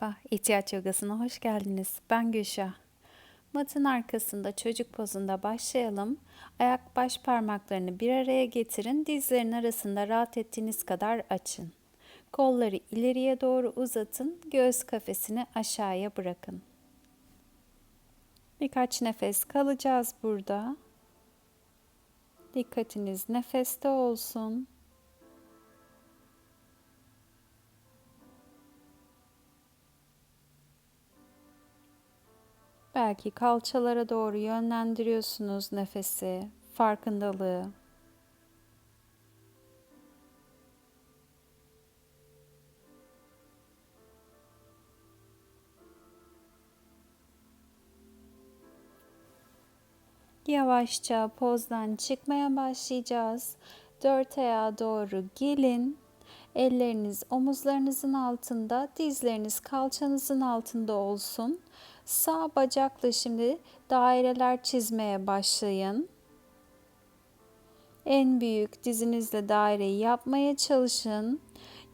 Merhaba, ihtiyaç yogasına hoş geldiniz. Ben Gülşah. Matın arkasında çocuk pozunda başlayalım. Ayak baş parmaklarını bir araya getirin. Dizlerin arasında rahat ettiğiniz kadar açın. Kolları ileriye doğru uzatın. Göğüs kafesini aşağıya bırakın. Birkaç nefes kalacağız burada. Dikkatiniz nefeste olsun. Belki kalçalara doğru yönlendiriyorsunuz nefesi, farkındalığı. Yavaşça pozdan çıkmaya başlayacağız. Dört ayağa doğru gelin. Elleriniz omuzlarınızın altında, dizleriniz kalçanızın altında olsun. Sağ bacakla şimdi daireler çizmeye başlayın. En büyük dizinizle daireyi yapmaya çalışın.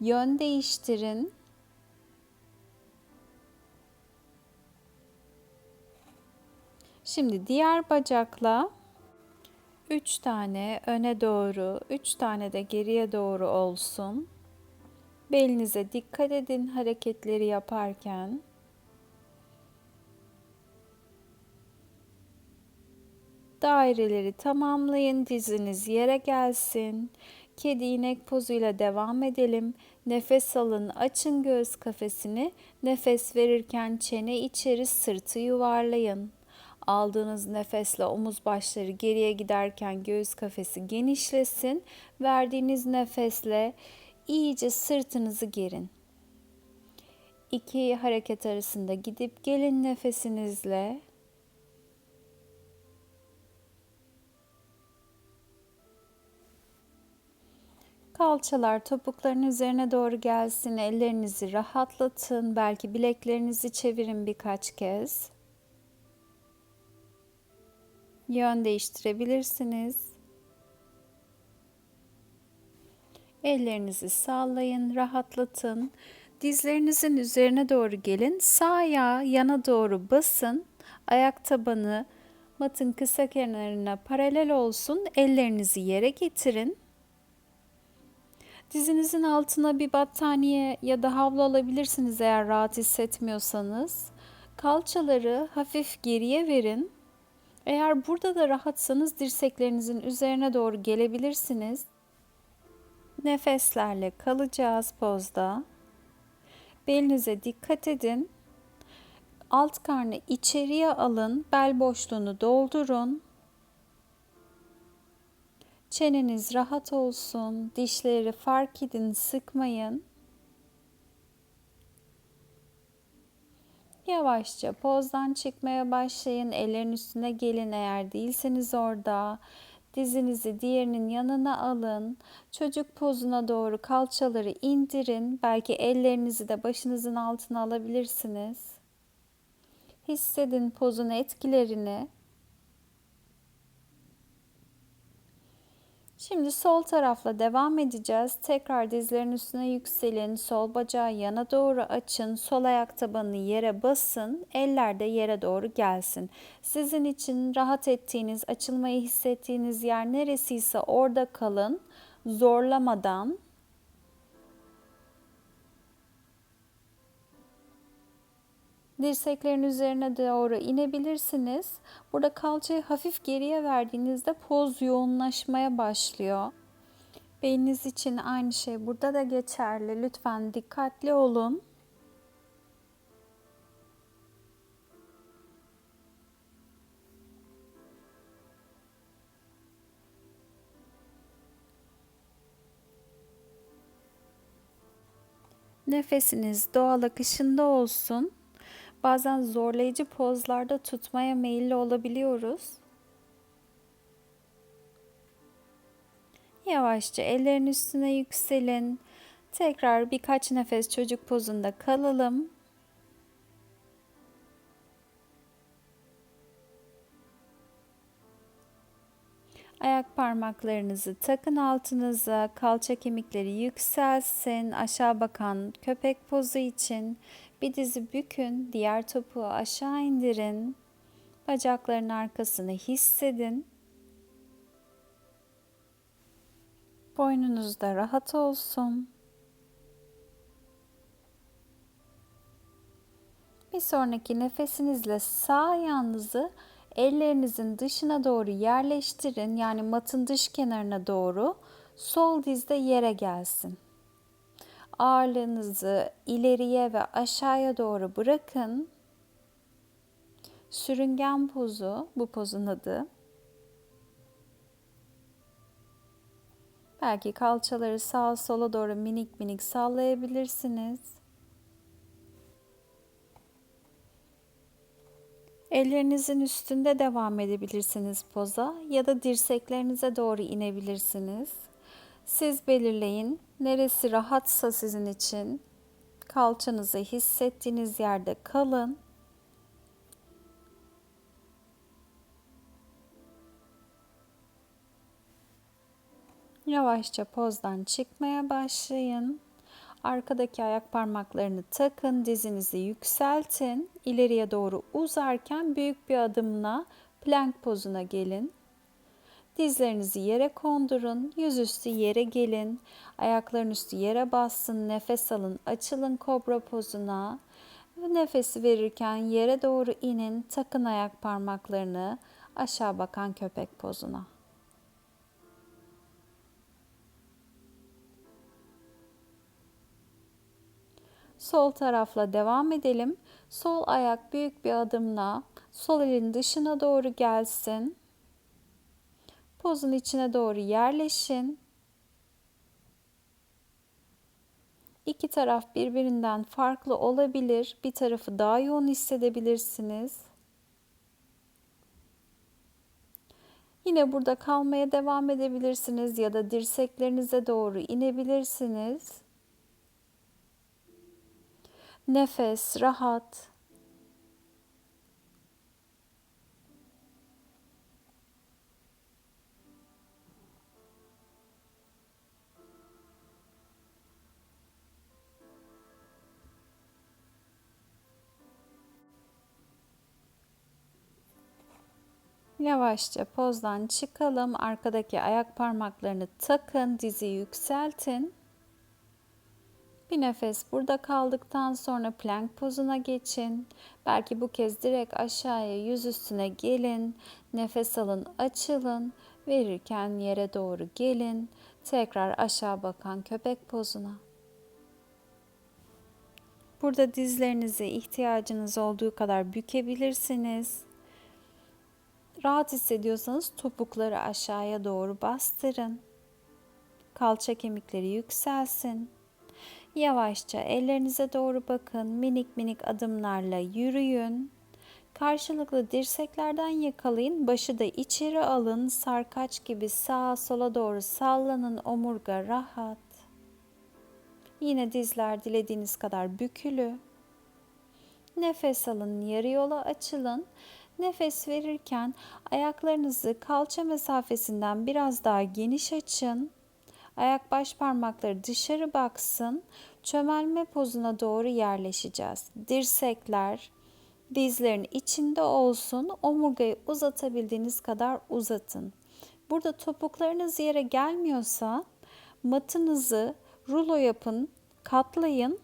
Yön değiştirin. Şimdi diğer bacakla 3 tane öne doğru, 3 tane de geriye doğru olsun. Belinize dikkat edin hareketleri yaparken. Daireleri tamamlayın, diziniz yere gelsin. Kedi inek pozuyla devam edelim. Nefes alın, açın göğüs kafesini. Nefes verirken çene içeri, sırtı yuvarlayın. Aldığınız nefesle omuz başları geriye giderken göğüs kafesi genişlesin. Verdiğiniz nefesle iyice sırtınızı gerin. İki hareket arasında gidip gelin nefesinizle. Kalçalar topukların üzerine doğru gelsin. Ellerinizi rahatlatın. Belki bileklerinizi çevirin birkaç kez. Yön değiştirebilirsiniz. Ellerinizi sallayın, rahatlatın. Dizlerinizin üzerine doğru gelin. Sağ ayağı yana doğru basın. Ayak tabanı matın kısa kenarına paralel olsun. Ellerinizi yere getirin. Dizinizin altına bir battaniye ya da havlu alabilirsiniz eğer rahat hissetmiyorsanız. Kalçaları hafif geriye verin. Eğer burada da rahatsanız dirseklerinizin üzerine doğru gelebilirsiniz. Nefeslerle kalacağız pozda. Belinize dikkat edin. Alt karnı içeriye alın, bel boşluğunu doldurun. Çeneniz rahat olsun, dişleri fark edin, sıkmayın. Yavaşça pozdan çıkmaya başlayın. Ellerin üstüne gelin eğer değilseniz orada. Dizinizi diğerinin yanına alın. Çocuk pozuna doğru kalçaları indirin. Belki ellerinizi de başınızın altına alabilirsiniz. Hissedin pozun etkilerini. Şimdi sol tarafla devam edeceğiz. Tekrar dizlerin üstüne yükselin. Sol bacağı yana doğru açın. Sol ayak tabanını yere basın. Eller de yere doğru gelsin. Sizin için rahat ettiğiniz, açılmayı hissettiğiniz yer neresiyse orada kalın. Zorlamadan Dirseklerin üzerine doğru inebilirsiniz. Burada kalçayı hafif geriye verdiğinizde poz yoğunlaşmaya başlıyor. Beyniniz için aynı şey burada da geçerli. Lütfen dikkatli olun. Nefesiniz doğal akışında olsun. Bazen zorlayıcı pozlarda tutmaya meyilli olabiliyoruz. Yavaşça ellerin üstüne yükselin. Tekrar birkaç nefes çocuk pozunda kalalım. Ayak parmaklarınızı takın altınıza, kalça kemikleri yükselsin, aşağı bakan köpek pozu için bir dizi bükün, diğer topuğu aşağı indirin. Bacakların arkasını hissedin. Boynunuz da rahat olsun. Bir sonraki nefesinizle sağ ayağınızı ellerinizin dışına doğru yerleştirin. Yani matın dış kenarına doğru. Sol dizde yere gelsin. Ağırlığınızı ileriye ve aşağıya doğru bırakın. Sürüngen pozu bu pozun adı. Belki kalçaları sağa sola doğru minik minik sallayabilirsiniz. Ellerinizin üstünde devam edebilirsiniz poza ya da dirseklerinize doğru inebilirsiniz. Siz belirleyin. Neresi rahatsa sizin için kalçanızı hissettiğiniz yerde kalın. Yavaşça pozdan çıkmaya başlayın. Arkadaki ayak parmaklarını takın, dizinizi yükseltin. İleriye doğru uzarken büyük bir adımla plank pozuna gelin. Dizlerinizi yere kondurun, yüzüstü yere gelin. Ayakların üstü yere bassın, nefes alın, açılın kobra pozuna. Nefesi verirken yere doğru inin, takın ayak parmaklarını aşağı bakan köpek pozuna. Sol tarafla devam edelim. Sol ayak büyük bir adımla sol elin dışına doğru gelsin. Pozun içine doğru yerleşin. İki taraf birbirinden farklı olabilir. Bir tarafı daha yoğun hissedebilirsiniz. Yine burada kalmaya devam edebilirsiniz ya da dirseklerinize doğru inebilirsiniz. Nefes rahat. Yavaşça pozdan çıkalım. Arkadaki ayak parmaklarını takın, dizi yükseltin. Bir nefes burada kaldıktan sonra plank pozuna geçin. Belki bu kez direkt aşağıya yüz üstüne gelin. Nefes alın, açılın. Verirken yere doğru gelin. Tekrar aşağı bakan köpek pozuna. Burada dizlerinizi ihtiyacınız olduğu kadar bükebilirsiniz. Rahat hissediyorsanız topukları aşağıya doğru bastırın. Kalça kemikleri yükselsin. Yavaşça ellerinize doğru bakın. Minik minik adımlarla yürüyün. Karşılıklı dirseklerden yakalayın. Başı da içeri alın. Sarkaç gibi sağa sola doğru sallanın. Omurga rahat. Yine dizler dilediğiniz kadar bükülü. Nefes alın, yarı yola açılın. Nefes verirken ayaklarınızı kalça mesafesinden biraz daha geniş açın. Ayak baş parmakları dışarı baksın. Çömelme pozuna doğru yerleşeceğiz. Dirsekler dizlerin içinde olsun. Omurgayı uzatabildiğiniz kadar uzatın. Burada topuklarınız yere gelmiyorsa matınızı rulo yapın, katlayın.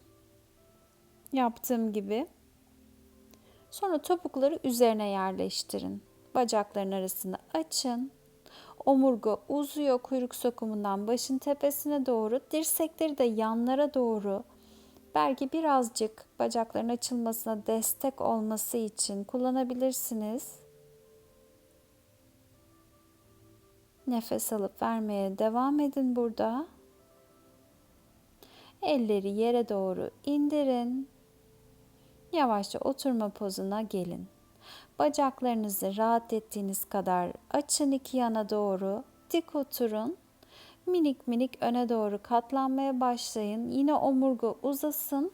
Yaptığım gibi. Sonra topukları üzerine yerleştirin. Bacakların arasını açın. Omurga uzuyor kuyruk sokumundan başın tepesine doğru. Dirsekleri de yanlara doğru. Belki birazcık bacakların açılmasına destek olması için kullanabilirsiniz. Nefes alıp vermeye devam edin burada. Elleri yere doğru indirin. Yavaşça oturma pozuna gelin. Bacaklarınızı rahat ettiğiniz kadar açın iki yana doğru. Dik oturun. Minik minik öne doğru katlanmaya başlayın. Yine omurga uzasın.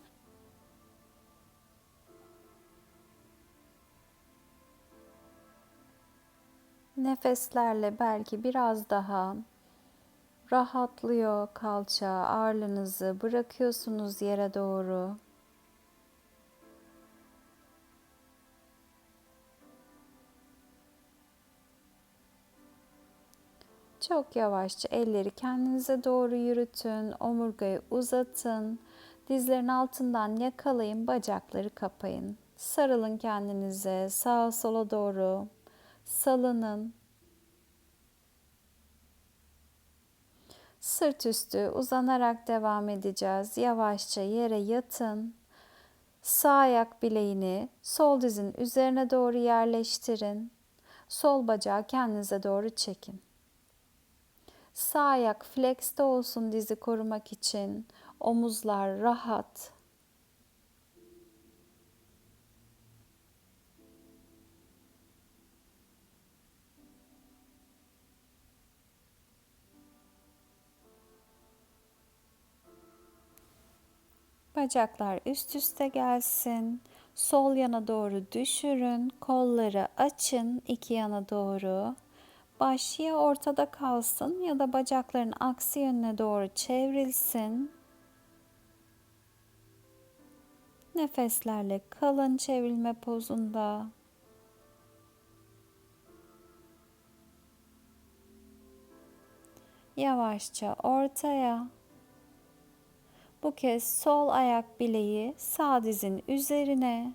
Nefeslerle belki biraz daha rahatlıyor kalça, ağırlığınızı bırakıyorsunuz yere doğru. Çok yavaşça elleri kendinize doğru yürütün, omurgayı uzatın, dizlerin altından yakalayın, bacakları kapayın. Sarılın kendinize, sağa sola doğru salının. Sırt üstü uzanarak devam edeceğiz. Yavaşça yere yatın. Sağ ayak bileğini sol dizin üzerine doğru yerleştirin. Sol bacağı kendinize doğru çekin. Sağ ayak flexte olsun dizi korumak için. Omuzlar rahat. Bacaklar üst üste gelsin. Sol yana doğru düşürün. Kolları açın iki yana doğru. Baş ya ortada kalsın ya da bacakların aksi yönüne doğru çevrilsin. Nefeslerle kalın çevrilme pozunda. Yavaşça ortaya. Bu kez sol ayak bileği sağ dizin üzerine.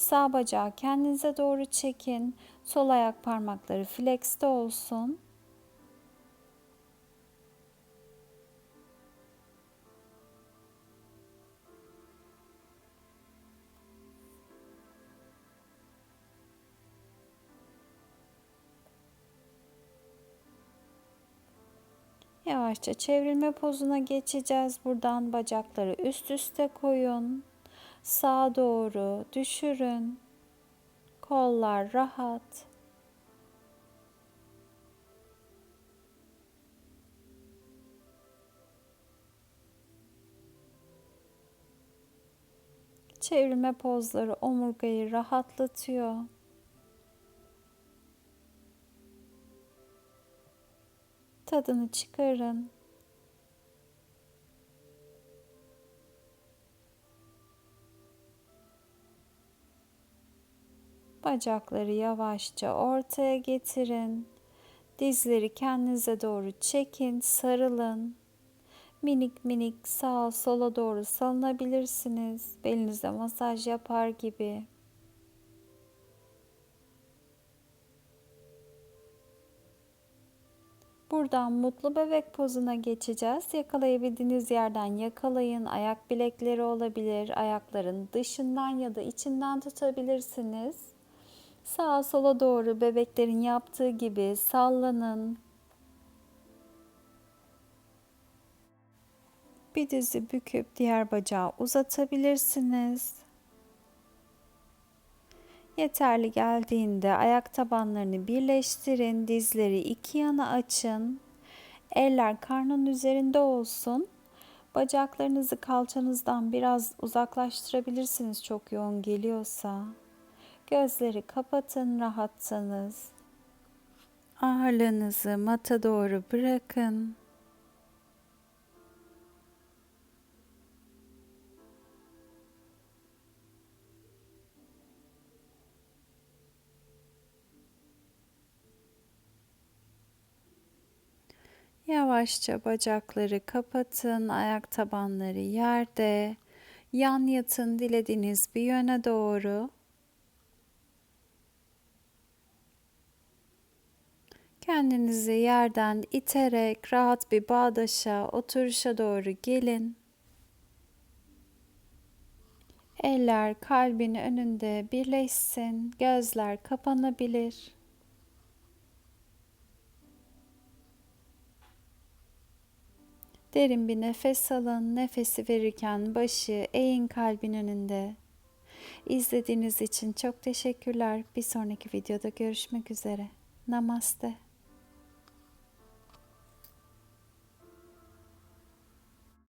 Sağ bacağı kendinize doğru çekin. Sol ayak parmakları flexte olsun. Yavaşça çevrilme pozuna geçeceğiz. Buradan bacakları üst üste koyun. Sağa doğru düşürün. Kollar rahat. Çevrilme pozları omurgayı rahatlatıyor. Tadını çıkarın. Bacakları yavaşça ortaya getirin. Dizleri kendinize doğru çekin, sarılın. Minik minik sağa sola doğru salınabilirsiniz. Belinizde masaj yapar gibi. Buradan mutlu bebek pozuna geçeceğiz. Yakalayabildiğiniz yerden yakalayın. Ayak bilekleri olabilir. Ayakların dışından ya da içinden tutabilirsiniz. Sağa sola doğru bebeklerin yaptığı gibi sallanın. Bir dizi büküp diğer bacağı uzatabilirsiniz. Yeterli geldiğinde ayak tabanlarını birleştirin, dizleri iki yana açın. Eller karnın üzerinde olsun. Bacaklarınızı kalçanızdan biraz uzaklaştırabilirsiniz çok yoğun geliyorsa. Gözleri kapatın rahatsanız. Ağırlığınızı mata doğru bırakın. Yavaşça bacakları kapatın, ayak tabanları yerde. Yan yatın dilediğiniz bir yöne doğru. Kendinizi yerden iterek rahat bir bağdaşa, oturuşa doğru gelin. Eller kalbin önünde birleşsin, gözler kapanabilir. Derin bir nefes alın. Nefesi verirken başı eğin kalbin önünde. İzlediğiniz için çok teşekkürler. Bir sonraki videoda görüşmek üzere. Namaste.